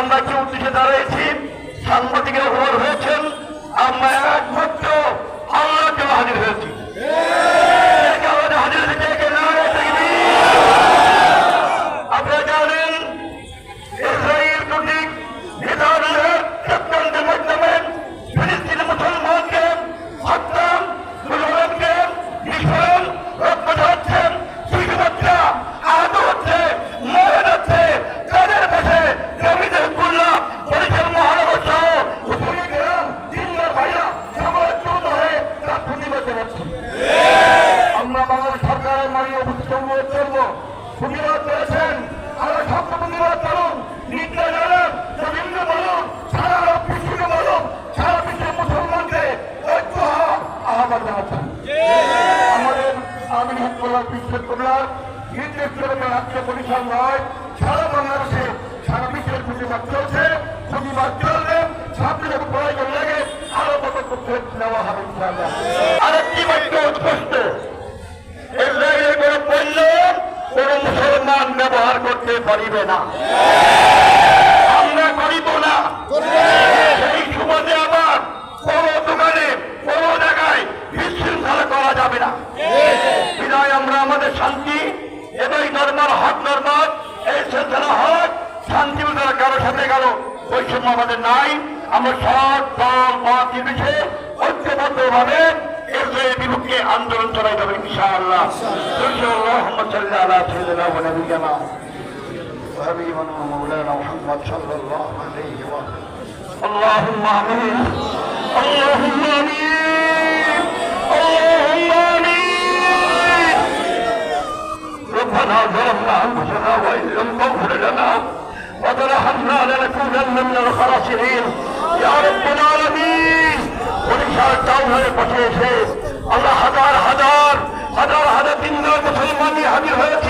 আমরা কি উদ্দেশ্যে দাঁড়িয়েছি সাংবাদিকের হওয়ার হয়েছেন। আমরা প্রতিবাদ করেছেন আমরা সত্য প্রতিবাদ করুন নিন্দা জানান রবীন্দ্র বলুন, সারা পৃথিবী বলুন, সারা বিশ্বের মুসলমানকে ঐক্য হওয়ার আহ্বান জানাচ্ছেন। আমাদের আমিন হকমুল্লাহ বিশ্বের কবলার নির্দেশ করে রাজ্য পরিষদ নয়, সারা বাংলাদেশে, সারা বিশ্বের প্রতিবাদ চলছে, প্রতিবাদ চলবে ছাত্রদের প্রয়োজন লেগে আরও পদক্ষেপ নেওয়া হবে ইনশাআল্লাহ। আরেকটি বাক্য স্পষ্ট ইসরায়েলের কোন পণ্য কোন মুসলমান ব্যবহার করতে পারিবে না। আমরা করিব না। সেই সমাজে আবার কোন দোকানে, কোন জায়গায় বিশৃঙ্খলা করা যাবে না। বিদায়, আমরা আমাদের শান্তি এবং নর্মাল হক, নর্মাল, এই সিলসিলা হক, শান্তি তারা কারও সাথে কারও বৈষম্য আমাদের নাই। আমরা সব দল মত নির্বিশে ঐক্যবদ্ধ ভাবে আন্দোলন চলাই যাবে ইনশাআল্লাহ। ইনশাআল্লাহ, মোহাম্মদ সাল্লাহ আলা সাইদুল্লাহ حبيبنا ومولانا محمد صلى الله عليه وسلم. اللهم آمين. اللهم آمين. اللهم آمين. ربنا ظلمنا أنفسنا وإن لم تغفر لنا وترحمنا لنكونن من الخاسرين. يا رب العالمين. ونشهد دولة البشيشين الله حضار حضار حضار حضار ديننا المسلمين حبيباتي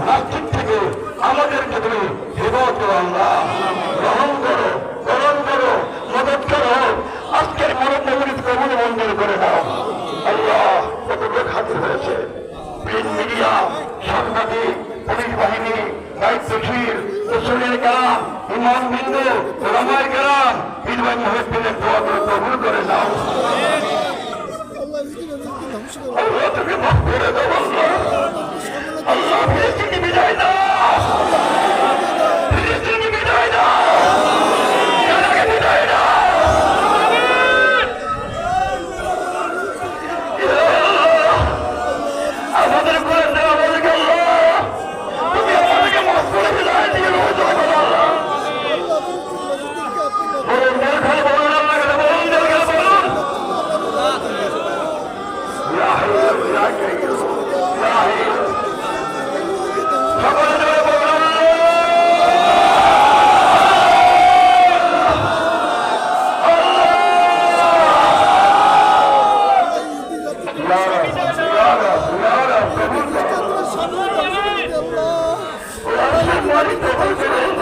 নাস্তিক থেকে আমাদেরকে তুমি করো আল্লাহ গ্রহণ করো গ্রহণ করো মদত করো আজকের নগরীত কবুল মঞ্জুর করে দাও আল্লাহ কত লোক হাজির হয়েছে প্রিন্ট মিডিয়া সাংবাদিক পুলিশ বাহিনী দায়িত্বশীল রসুলের কালাম ইমাম বিন্দু রামায় কালাম বিধবাই মহিদ্দিনের কবুল করে দাও হাইয়্যু ইয়া